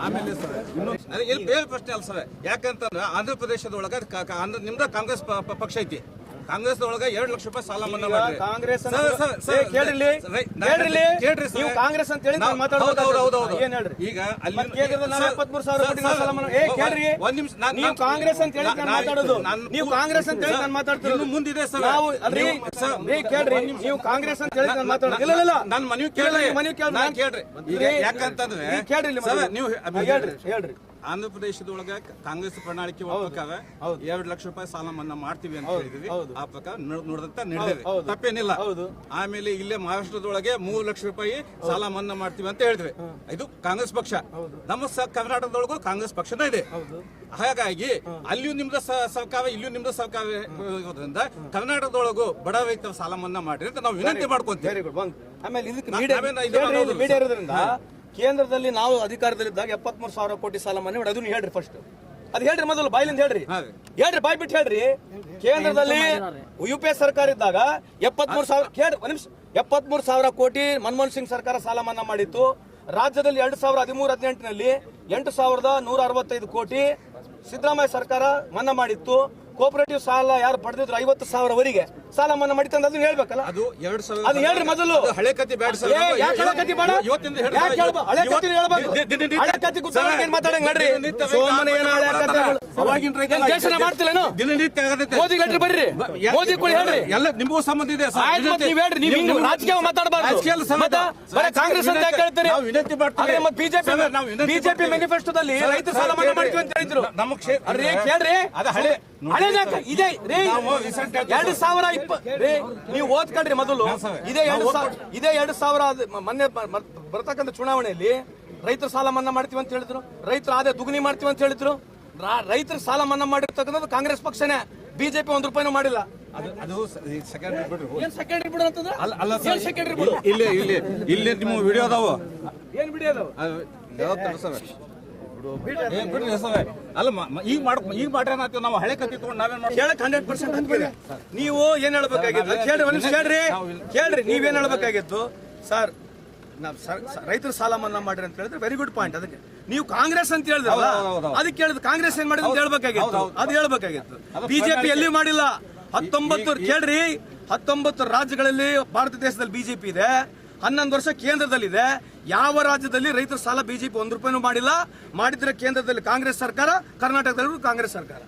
ಆಮೇಲೆ ಇಲ್ಲಿ ಬೇರೆ ಪ್ರಶ್ನೆ ಅಲ್ಲ ಸರ್ ಯಾಕಂತಂದ್ರೆ ಆಂಧ್ರ ಪ್ರದೇಶದೊಳಗೆ ನಿಮ್ದ ಕಾಂಗ್ರೆಸ್ ಪಕ್ಷ ಐತಿ. ಕಾಂಗ್ರೆಸ್ ಒಳಗ ಎರಡು ಲಕ್ಷ ರೂಪಾಯಿ ಸಾಲ ಮನ್ನಾ ಮಾಡಿ ಕಾಂಗ್ರೆಸ್ ಕೇಳ್ರಿ ರೈ- ಕೇಳ್ರಿ ಕೇಳ್ರಿ ನೀವು ಕಾಂಗ್ರೆಸ್ ಅಂತ ಹೇಳಿ ಹೌದು. ಏನ್ ಹೇಳ್ರಿ? ಈಗ ಅಲ್ಲಿ ಮತ್ತೆ ಕೇಂದ್ರದ ಸಾವಿರ ಕೋಟಿ ಸಾಲ ಮನ್ನಾ- ಏ ಕೇಳ್ರಿ. ಒಂದ್ ನಿಮಿಷ ನೀವು ಕಾಂಗ್ರೆಸ್ ಅಂತ ಹೇಳಿ ನಾನು ಮಾತಾಡೋದು. ನಾನ್- ನೀವು ಕಾಂಗ್ರೆಸ್ ಅಂತ ಹೇಳಿ ನಾನು ಮಾತಾಡ್ತಿರೋದು ಮುಂದಿದೆ ಸರ್. ನಾವು ನೀವು- ಕೇಳ್ರಿ. ನೀವು ಕಾಂಗ್ರೆಸ್ ಅಂತ ಹೇಳಿ ನಾನು ಮಾತಾಡ್ತೀನಿ. ಇಲ್ಲ ಇಲ್ಲ, ನನ್ನ ಮನವಿ ಕೇಳ್ರಿ. ಮನವಿ ಕೇಳ್ರಿ. ನಾನ್ ಕೇಳ್ರಿ. ಈಗ ಯಾಕಂತಂದ್ರೆ ಕೇಳ್ರಿ. ನೀವು ಹೇಳ್ರಿ ಹೇಳ್ರಿ. ಆಂಧ್ರ ಪ್ರದೇಶದೊಳಗ ಕಾಂಗ್ರೆಸ್ ಪ್ರಣಾಳಿಕೆ ಒಪ್ಪಕಾವೆ ಎರಡ್ ಲಕ್ಷ ರೂಪಾಯಿ ಸಾಲ ಮನ್ನಾ ಮಾಡ್ತೀವಿ ಅಂತ ಹೇಳಿದ್ವಿ. ಆ ಪ್ರಕಾರ ನೋಡಿದಂತ ನಡೆದಿದೆ. ತಪ್ಪೇನಿಲ್ಲ. ಹೌದು. ಆಮೇಲೆ ಇಲ್ಲೇ ಮಹಾರಾಷ್ಟ್ರದೊಳಗೆ ಮೂರು ಲಕ್ಷ ರೂಪಾಯಿ ಸಾಲ ಮನ್ನಾ ಮಾಡ್ತೀವಿ ಅಂತ ಹೇಳಿದ್ವಿ. ಇದು ಕಾಂಗ್ರೆಸ್ ಪಕ್ಷ. ನಮ್ಮ ಸ ಕರ್ನಾಟಕದೊಳಗೂ ಕಾಂಗ್ರೆಸ್ ಪಕ್ಷನೇ ಇದೆ. ಹಾಗಾಗಿ ಅಲ್ಲಿಯೂ ನಿಮ್ದ ಸರ್ಕಾರ ಇಲ್ಲಿಯೂ ನಿಮ್ದ ಸರ್ಕಾರ ಇರೋದ್ರಿಂದ ಕರ್ನಾಟಕದೊಳಗೂ ಬಡ ರೈತರ ಸಾಲ ಮನ್ನಾ ಮಾಡಿ ಅಂತ ನಾವು ವಿನಂತಿ ಮಾಡ್ಕೊಂತೀವಿ. ಆಮೇಲೆ ಕೇಂದ್ರದಲ್ಲಿ ನಾವು ಅಧಿಕಾರದಲ್ಲಿದ್ದಾಗ ಎಪ್ಪತ್ಮೂರು ಸಾವಿರ ಕೋಟಿ ಸಾಲ ಮನೆ ಮಾಡಿ ಅದನ್ನ ಹೇಳ್ರಿ ಫಸ್ಟ್ ಅದು ಹೇಳ್ರಿ ಮೊದಲು ಬಾಯ್ಲಿಂದ ಹೇಳ್ರಿ. ಹೇಳ್ರಿ ಬಾಯ್ ಬಿಟ್ಟು ಹೇಳ್ರಿ. ಕೇಂದ್ರದಲ್ಲಿ ಯು ಪಿ ಎ ಸರ್ಕಾರ ಇದ್ದಾಗ ಎಪ್ಪತ್ಮೂರು ಸಾವಿರ ಕೇಳ್ರಿ ನಿಮಿಷ. ಎಪ್ಪತ್ಮೂರು ಸಾವಿರ ಕೋಟಿ ಮನಮೋಹನ್ ಸಿಂಗ್ ಸರ್ಕಾರ ಸಾಲ ಮನ್ನಾ ಮಾಡಿತ್ತು. ರಾಜ್ಯದಲ್ಲಿ ಎರಡು ಸಾವಿರದ ಹದಿಮೂರು ಹದಿನೆಂಟಿನಲ್ಲಿ ಎಂಟು ಸಾವಿರದ ನೂರ ಅರವತ್ತೈದು ಕೋಟಿ ಸಿದ್ದರಾಮಯ್ಯ ಸರ್ಕಾರ ಮನ್ನಾ ಮಾಡಿತ್ತು. ಕೋಪರೇಟಿವ್ ಸಾಲ ಯಾರು ಪಡೆದಿದ್ರು ಐವತ್ತು ಸಾವಿರವರೆಗೆ. ಸಾಲ ಮನ್ನಾ ಮಾಡಿತಂದ್ರೆ ಅದನ್ನ ಹೇಳ್ಬೇಕಲ್ಲ? ಅದು ಎರಡ್ ಸಾವಿರ ಅದು ಹೇಳ್ರಿ ಮೊದಲು. ಹಳೆ ಕತಿ ಬ್ಯಾಡ ಸರ್. ಯಾಕೆ ಹಳೆ ಕತಿ ಬೇಡ? ಇವತ್ತಿಂದ ಯಾಕೆ ಹೇಳ್ಬೇಕು ಹಳೆ ಕತಿ ಹೇಳ್ಬೇಕು ಹಳೆ ಕತಿ ಕುತ್ಕೊಂಡು ಏನ್ ಮಾತಾಡಂಗ್ ನಡ್ರಿ? ಸೋಮನೆ ಏನ ಹಳೆ ಕಥೆಗಳು ಅವಾಗಿನ ರೈತ ದೇಶನ ಮಾಡ್ತಿಲ್ಲೇನು ದಿನನಿತ್ಯ ಆಗತ್ತೆ. ಮೋದಿ ಲೆಟ್ರ್ ಬರ್ರಿ. ಮೋದಿ ಕೂಡ ಹೇಳ್ರಿ. ಎಲ್ಲ ನಿಮಗೂ ಸಂಬಂಧ ಇದೆ ಸರ್. ಆಯ್ತು ಮತ್ತೆ ನೀವು ಹೇಳ್ರಿ. ನೀವು ರಾಜಕೀಯ ಮಾತಾಡಬಾರ್ದು. ರಾಜಕೀಯ ಸಂಬಂಧ ಬರೀ ಕಾಂಗ್ರೆಸ್ ಅಂತ ಯಾಕೆ ಹೇಳ್ತೀರಿ ನಾವು ವಿನಂತಿ ಮಾಡ್ತೀವಿ. ಮತ್ತೆ ಬಿಜೆಪಿ ನಾವು ಬಿಜೆಪಿ ಮ್ಯಾನಿಫೆಸ್ಟೋದಲ್ಲಿ ರೈತ ಸಾಲ ಮನ್ನಾ ಮಾಡ್ತೀವಿ ಅಂತ ಹೇಳಿದ್ರು. ನಮ್ಮ ಕ್ಷೇತ್ರ ಅರೇ ಕೇಳ್ರಿ. ಅದು ಹಳೆ ಹಳೆ ಇದೆ. ರೀ 2000 ನೀವು ಓದ್ಕೊಂಡ್ರಿ ಮೊದಲು. ಇದೇ ಎರಡು ಇದೇ ಎರಡು ಸಾವಿರ ಮೊನ್ನೆ ಬರ್ತಕ್ಕಂಥ ಚುನಾವಣೆಯಲ್ಲಿ ರೈತರ ಸಾಲ ಮನ್ನಾ ಮಾಡ್ತೀವಿ ಅಂತ ಹೇಳಿದ್ರು. ರೈತರ ಆದಾಯ ದುಗ್ನಿ ಮಾಡ್ತೀವಿ ಅಂತ ಹೇಳಿದ್ರು. ರೈತರ ಸಾಲ ಮನ್ನಾ ಮಾಡಿರ್ತಕ್ಕಂಥದ್ದು ಕಾಂಗ್ರೆಸ್ ಪಕ್ಷನೇ. ಬಿಜೆಪಿ ಒಂದ್ ರೂಪಾಯಿನೂ ಮಾಡಿಲ್ಲ. ಇಲ್ಲಿ ಇಲ್ಲಿ ಇಲ್ಲಿ ನಿಮ್ಮ ವಿಡಿಯೋ ಅದಾವ. ಏನ್ ವಿಡಿಯೋ ಅದು ಅಲ್ಲ ಈಗ ಮಾಡ್ ಈಗ ಮಾಡ್ರಿ ನಾವು ಹಳೆ ಕತ್ತಿ ತಗೊಂಡು ನಾವೇನ್ ಹಂಡ್ರೆಡ್ ಪರ್ಸೆಂಟ್ ಅಂದ್ಕೊಳ್ಳಿ ನೀವು ಏನ್ ಹೇಳ್ಬೇಕಾಗಿತ್ತು? ಕೇಳ್ರಿ ಒಂದ್ ನಿಮಿಷ ಕೇಳ್ರಿ. ಕೇಳ್ರಿ ನೀವೇನ್ ಹೇಳ್ಬೇಕಾಗಿತ್ತು? ಸರ್ ರೈತರ ಸಾಲ ಮನ್ನಾ ಮಾಡ್ರಿ ಅಂತ ಹೇಳಿದ್ರೆ ವೆರಿ ಗುಡ್ ಪಾಯಿಂಟ್ ಅದಕ್ಕೆ ನೀವು ಕಾಂಗ್ರೆಸ್ ಅಂತ ಹೇಳಿದ್ರಲ್ಲ. ಅದಕ್ಕೆ ಹೇಳಿದ್ ಕಾಂಗ್ರೆಸ್ ಏನ್ ಮಾಡಿದ್ರೆ ಅಂತ ಹೇಳ್ಬೇಕಾಗಿತ್ತು. ಅದು ಹೇಳ್ಬೇಕಾಗಿತ್ತು. ಬಿಜೆಪಿ ಎಲ್ಲಿ ಮಾಡಿಲ್ಲ. ಹತ್ತೊಂಬತ್ತು ಕೇಳ್ರಿ ಹತ್ತೊಂಬತ್ತು ರಾಜ್ಯಗಳಲ್ಲಿ ಭಾರತ ದೇಶದಲ್ಲಿ ಬಿಜೆಪಿ ಇದೆ. ಹನ್ನೊಂದು ವರ್ಷ ಕೇಂದ್ರದಲ್ಲಿದೆ. ಯಾವ ರಾಜ್ಯದಲ್ಲಿ ರೈತರ ಸಾಲ ಬಿಜೆಪಿ ಒಂದು ರೂಪಾಯಿನೂ ಮಾಡಿಲ್ಲ? ಮಾಡಿದ್ರೆ ಕೇಂದ್ರದಲ್ಲಿ ಕಾಂಗ್ರೆಸ್ ಸರ್ಕಾರ ಕರ್ನಾಟಕದಲ್ಲೂ ಕಾಂಗ್ರೆಸ್ ಸರ್ಕಾರ.